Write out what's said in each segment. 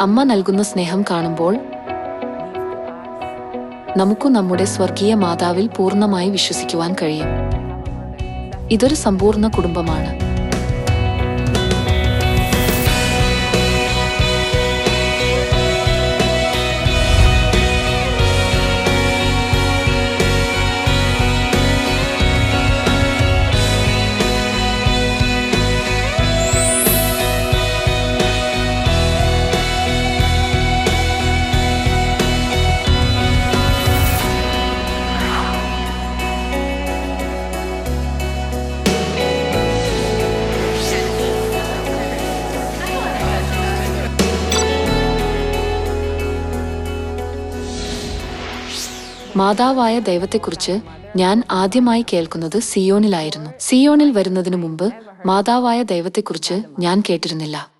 അമ്മ നൽകുന്ന സ്നേഹം കാണുമ്പോൾ നമുക്ക് നമ്മുടെ സ്വർഗീയ മാതാവിൽ പൂർണമായി വിശ്വസിക്കുവാൻ കഴിയും. ഇതൊരു സമ്പൂർണ കുടുംബമാണ്. മാതാവായ ദൈവത്തെക്കുറിച്ച് ഞാൻ ആദ്യമായി കേൾക്കുന്നത് സിയോണിലായിരുന്നു സിയോണിൽ വരുന്നതിനു മുമ്പ് മാതാവായ ദൈവത്തെക്കുറിച്ച് ഞാൻ കേട്ടിരുന്നില്ല.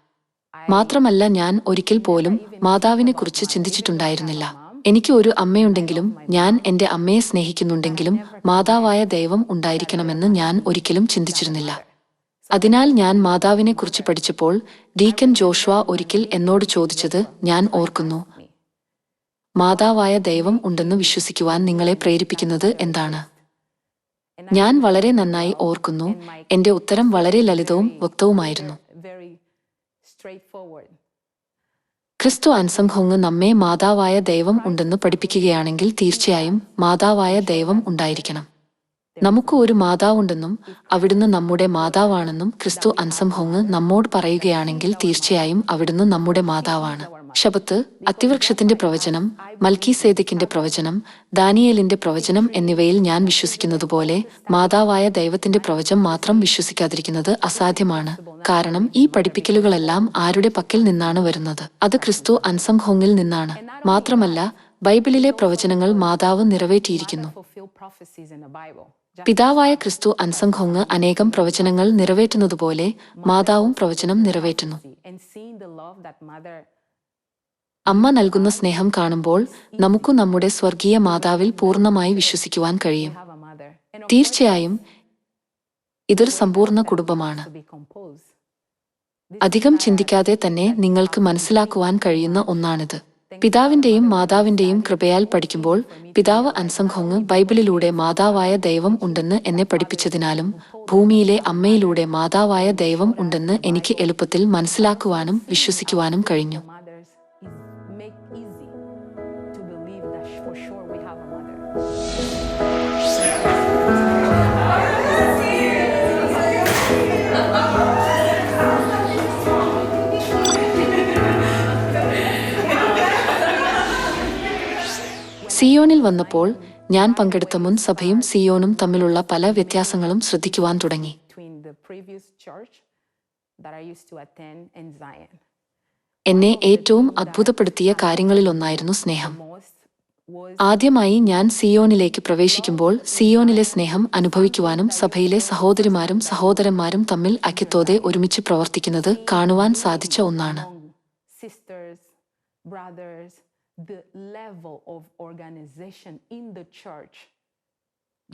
മാത്രമല്ല ഞാൻ ഒരിക്കൽ പോലും മാതാവിനെക്കുറിച്ച് ചിന്തിച്ചിട്ടുണ്ടായിരുന്നില്ല. എനിക്ക് ഒരു അമ്മയുണ്ടെങ്കിലും ഞാൻ എന്റെ അമ്മയെ സ്നേഹിക്കുന്നുണ്ടെങ്കിലും മാതാവായ ദൈവം ഉണ്ടായിരിക്കണമെന്ന് ഞാൻ ഒരിക്കലും ചിന്തിച്ചിരുന്നില്ല. അതിനാൽ ഞാൻ മാതാവിനെക്കുറിച്ച് പഠിച്ചപ്പോൾ ഡീക്കൻ ജോഷ്വ ഒരിക്കൽ എന്നോട് ചോദിച്ചത് ഞാൻ ഓർക്കുന്നു. മാതാവായ ദൈവം ഉണ്ടെന്ന് വിശ്വസിക്കുവാൻ നിങ്ങളെ പ്രേരിപ്പിക്കുന്നത് എന്താണ്? ഞാൻ വളരെ നന്നായി ഓർക്കുന്നു. എന്റെ ഉത്തരം വളരെ ലളിതവും വ്യക്തവുമായിരുന്നു. ക്രിസ്തു അൻസംഹോങ് നമ്മെ മാതാവായ ദൈവം ഉണ്ടെന്ന് പഠിപ്പിക്കുകയാണെങ്കിൽ തീർച്ചയായും മാതാവായ ദൈവം ഉണ്ടായിരിക്കണം. നമുക്ക് ഒരു മാതാവുണ്ടെന്നും അവിടുന്ന് നമ്മുടെ മാതാവാണെന്നും ക്രിസ്തു അൻസംഹോങ് നമ്മോട് പറയുകയാണെങ്കിൽ തീർച്ചയായും അവിടുന്ന് നമ്മുടെ മാതാവാണ്. ശബത്ത് അത്തിവൃക്ഷത്തിന്റെ പ്രവചനം മൽക്കി സേദിക്കിന്റെ പ്രവചനം ദാനിയേലിന്റെ പ്രവചനം എന്നിവയിൽ ഞാൻ വിശ്വസിക്കുന്നതുപോലെ മാതാവായ ദൈവത്തിന്റെ പ്രവചനം മാത്രം വിശ്വസിക്കാതിരിക്കുന്നത് അസാധ്യമാണ്. കാരണം ഈ പഠിപ്പിക്കലുകളെല്ലാം ആരുടെ പക്കൽ നിന്നാണ് വരുന്നത്? അത് ക്രിസ്തു അൻസംഹോങ്ങിൽ നിന്നാണ്. മാത്രമല്ല ബൈബിളിലെ പ്രവചനങ്ങൾ മാതാവ് നിറവേറ്റിയിരിക്കുന്നു. പിതാവായ ക്രിസ്തു അൻസംഘോങ് അനേകം പ്രവചനങ്ങൾ നിറവേറ്റുന്നതുപോലെ മാതാവും പ്രവചനം നിറവേറ്റുന്നു. അമ്മ നൽകുന്ന സ്നേഹം കാണുമ്പോൾ നമുക്ക് നമ്മുടെ സ്വർഗീയ മാതാവിൽ പൂർണമായി വിശ്വസിക്കുവാൻ കഴിയും. തീർച്ചയായും ഇതൊരു സമ്പൂർണ കുടുംബമാണ്. അധികം ചിന്തിക്കാതെ തന്നെ നിങ്ങൾക്ക് മനസ്സിലാക്കുവാൻ കഴിയുന്ന ഒന്നാണിത്. പിതാവിന്റെയും മാതാവിന്റെയും കൃപയാൽ പഠിക്കുമ്പോൾ പിതാവ് അൻസംഘോങ് ബൈബിളിലൂടെ മാതാവായ ദൈവം ഉണ്ടെന്ന് എന്നെ പഠിപ്പിച്ചതിനാലും ഭൂമിയിലെ അമ്മയിലൂടെ മാതാവായ ദൈവം ഉണ്ടെന്ന് എനിക്ക് എളുപ്പത്തിൽ മനസ്സിലാക്കുവാനും വിശ്വസിക്കുവാനും കഴിഞ്ഞു. സിയോനിൽ വന്നപ്പോൾ ഞാൻ പങ്കെടുത്ത മുൻ സഭയും സിയോനും തമ്മിലുള്ള പല വ്യത്യാസങ്ങളും ശ്രദ്ധിക്കുവാൻ തുടങ്ങി. എന്നെ ഏറ്റവും അത്ഭുതപ്പെടുത്തിയ കാര്യങ്ങളിലൊന്നായിരുന്നു സ്നേഹം. ആദ്യമായി ഞാൻ സിയോനിലേക്ക് പ്രവേശിക്കുമ്പോൾ സിയോനിലെ സ്നേഹം അനുഭവിക്കുവാനും സഭയിലെ സഹോദരിമാരും സഹോദരന്മാരും തമ്മിൽ ഐക്യത്തോടെ ഒരുമിച്ച് പ്രവർത്തിക്കുന്നത് കാണുവാൻ സാധിച്ച ഒന്നാണ്. Sisters sisters, brothers, the level of organization in the church.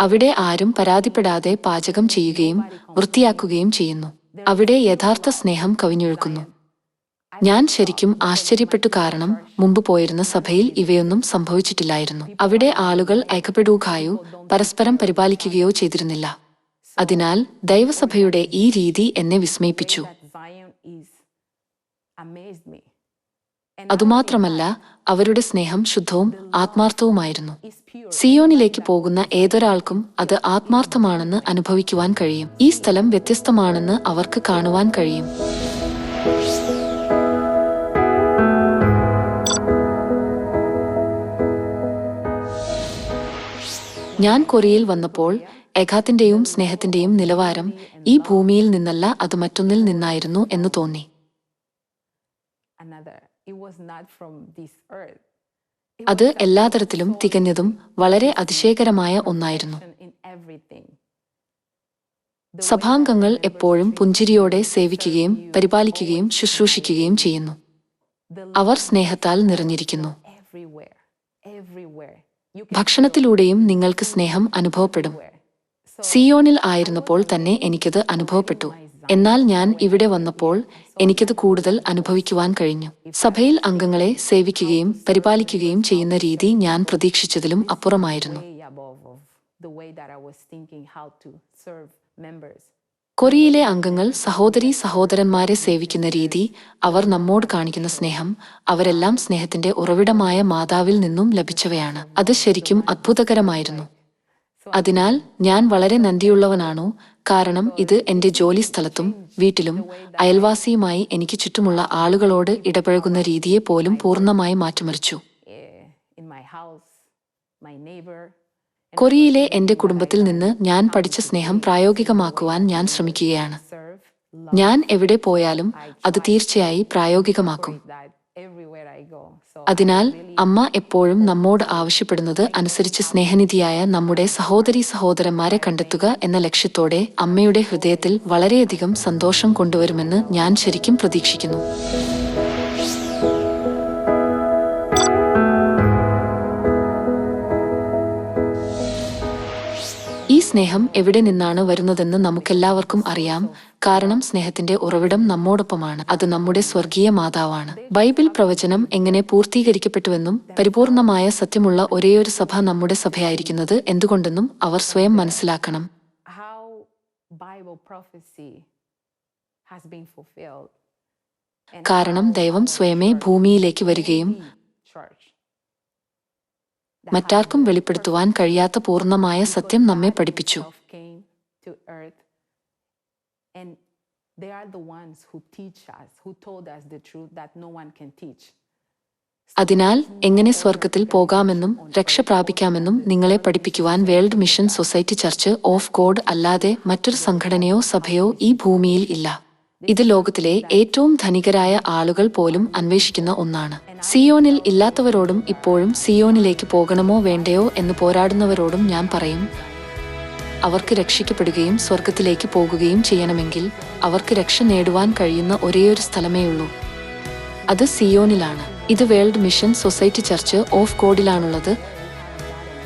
അവിടെ ആരും പരാതിപ്പെടാതെ പാചകം ചെയ്യുകയും വൃത്തിയാക്കുകയും ചെയ്യുന്നു. അവിടെ യഥാർത്ഥ സ്നേഹം കവിഞ്ഞൊഴുക്കുന്നു. ഞാൻ ശരിക്കും ആശ്ചര്യപ്പെട്ടു കാരണം മുമ്പ് പോയിരുന്ന സഭയിൽ ഇവയൊന്നും സംഭവിച്ചിട്ടില്ലായിരുന്നു. അവിടെ ആളുകൾ ഐക്യപ്പെടുകയോ പരസ്പരം പരിപാലിക്കുകയോ ചെയ്തിരുന്നില്ല. അതിനാൽ ദൈവസഭയുടെ ഈ രീതി എന്നെ വിസ്മയിപ്പിച്ചു. അതുമാത്രമല്ല അവരുടെ സ്നേഹം ശുദ്ധവും ആത്മാർത്ഥവുമായിരുന്നു. സിയോണിലേക്ക് പോകുന്ന ഏതൊരാൾക്കും അത് ആത്മാർത്ഥമാണെന്ന് അനുഭവിക്കുവാൻ കഴിയും. ഈ സ്ഥലം വ്യത്യസ്തമാണെന്ന് അവർക്ക് കാണുവാൻ കഴിയും. ഞാൻ കൊറിയയിൽ വന്നപ്പോൾ എഖാത്തിന്റെയും സ്നേഹത്തിന്റെയും നിലവാരം ഈ ഭൂമിയിൽ നിന്നല്ല അത് മറ്റൊന്നിൽ നിന്നായിരുന്നു എന്ന് തോന്നി. അത് എല്ലാ തരത്തിലും തികഞ്ഞതും വളരെ അതിശയകരമായ ഒന്നായിരുന്നു. സഭാംഗങ്ങൾ എപ്പോഴും പുഞ്ചിരിയോടെ സേവിക്കുകയും പരിപാലിക്കുകയും ശുശ്രൂഷിക്കുകയും ചെയ്യുന്നു. അവർ സ്നേഹത്താൽ നിറഞ്ഞിരിക്കുന്നു. ഭക്ഷണത്തിലൂടെയും നിങ്ങൾക്ക് സ്നേഹം അനുഭവപ്പെടും. സിയോണിൽ ആയിരുന്നപ്പോൾ തന്നെ എനിക്കത് അനുഭവപ്പെട്ടു. എന്നാൽ ഞാൻ ഇവിടെ വന്നപ്പോൾ എനിക്കത് കൂടുതൽ അനുഭവിക്കുവാൻ കഴിഞ്ഞു. സഭയിൽ അംഗങ്ങളെ സേവിക്കുകയും പരിപാലിക്കുകയും ചെയ്യുന്ന രീതി ഞാൻ പ്രതീക്ഷിച്ചതിലും അപ്പുറമായിരുന്നു. കൊറിയയിലെ അംഗങ്ങൾ സഹോദരി സഹോദരന്മാരെ സേവിക്കുന്ന രീതി അവർ നമ്മോട് കാണിക്കുന്ന സ്നേഹം അവരെല്ലാം സ്നേഹത്തിന്റെ ഉറവിടമായ മാതാവിൽ നിന്നും ലഭിച്ചവയാണ്. അത് ശരിക്കും അത്ഭുതകരമായിരുന്നു. അതിനാൽ ഞാൻ വളരെ നന്ദിയുള്ളവനാണോ? കാരണം ഇത് എന്റെ ജോലി സ്ഥലത്തും വീട്ടിലും അയൽവാസിയുമായി എനിക്ക് ചുറ്റുമുള്ള ആളുകളോട് ഇടപഴകുന്ന രീതിയെ പോലും പൂർണമായി മാറ്റിമറിച്ചു. കൊറിയയിലെ എന്റെ കുടുംബത്തിൽ നിന്ന് ഞാൻ പഠിച്ച സ്നേഹം പ്രായോഗികമാക്കുവാൻ ഞാൻ ശ്രമിക്കുകയാണ് ഞാൻ എവിടെ പോയാലും അത് തീർച്ചയായി പ്രായോഗികമാക്കും അതിനാൽ അമ്മ എപ്പോഴും നമ്മോട് ആവശ്യപ്പെടുന്നത് അനുസരിച്ച് സ്നേഹനിധിയായ നമ്മുടെ സഹോദരി സഹോദരന്മാരെ കണ്ടെത്തുക എന്ന ലക്ഷ്യത്തോടെ അമ്മയുടെ ഹൃദയത്തിൽ വളരെയധികം സന്തോഷം കൊണ്ടുവരുമെന്ന് ഞാൻ ശരിക്കും പ്രതീക്ഷിക്കുന്നു. സ്നേഹം എവിടെ നിന്നാണ് വരുന്നതെന്ന് നമുക്കെല്ലാവർക്കും അറിയാം. കാരണം സ്നേഹത്തിന്റെ ഉറവിടം നമ്മോടൊപ്പമാണ്. അത് നമ്മുടെ സ്വർഗീയ മാതാവാണ്. ബൈബിൾ പ്രവചനം എങ്ങനെ പൂർത്തീകരിക്കപ്പെട്ടുവെന്നും പരിപൂർണമായ സത്യമുള്ള ഒരേയൊരു സഭ നമ്മുടെ സഭയായിരിക്കുന്നത് എന്തുകൊണ്ടെന്നും അവർ സ്വയം മനസ്സിലാക്കണം. കാരണം ദൈവം സ്വയമേ ഭൂമിയിലേക്ക് വരികയും മറ്റാർക്കും വെളിപ്പെടുത്തുവാൻ കഴിയാത്ത പൂർണമായ സത്യം നമ്മെ പഠിപ്പിച്ചു. അതിനാൽ എങ്ങനെ സ്വർഗത്തിൽ പോകാമെന്നും രക്ഷ പ്രാപിക്കാമെന്നും നിങ്ങളെ പഠിപ്പിക്കുവാൻ world mission society church of God അല്ലാതെ മറ്റൊരു സംഘടനയോ സഭയോ ഈ ഭൂമിയിൽ ഇല്ല. ഇത് ലോകത്തിലെ ഏറ്റവും ധനികരായ ആളുകൾ പോലും അന്വേഷിക്കുന്ന ഒന്നാണ്. സിയോനിൽ ഇല്ലാത്തവരോടും ഇപ്പോഴും സിയോനിലേക്ക് പോകണമോ വേണ്ടയോ എന്ന് പോരാടുന്നവരോടും ഞാൻ പറയും. അവർക്ക് രക്ഷിക്കപ്പെടുകയും സ്വർഗത്തിലേക്ക് പോകുകയും ചെയ്യണമെങ്കിൽ അവർക്ക് രക്ഷ നേടുവാൻ കഴിയുന്ന ഒരേയൊരു സ്ഥലമേ ഉള്ളൂ അത് സിയോനിലാണ്. ഇത് world mission society church of കോഡിലാണുള്ളത്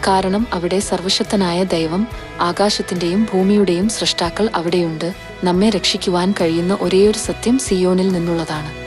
കാരണം അവിടെ സർവശക്തനായ ദൈവം ആകാശത്തിന്റെയും ഭൂമിയുടെയും സൃഷ്ടാക്കൾ അവിടെയുണ്ട്. നമ്മെ രക്ഷിക്കുവാൻ കഴിയുന്ന ഒരേയൊരു സത്യം സിയോനിൽ നിന്നുള്ളതാണ്.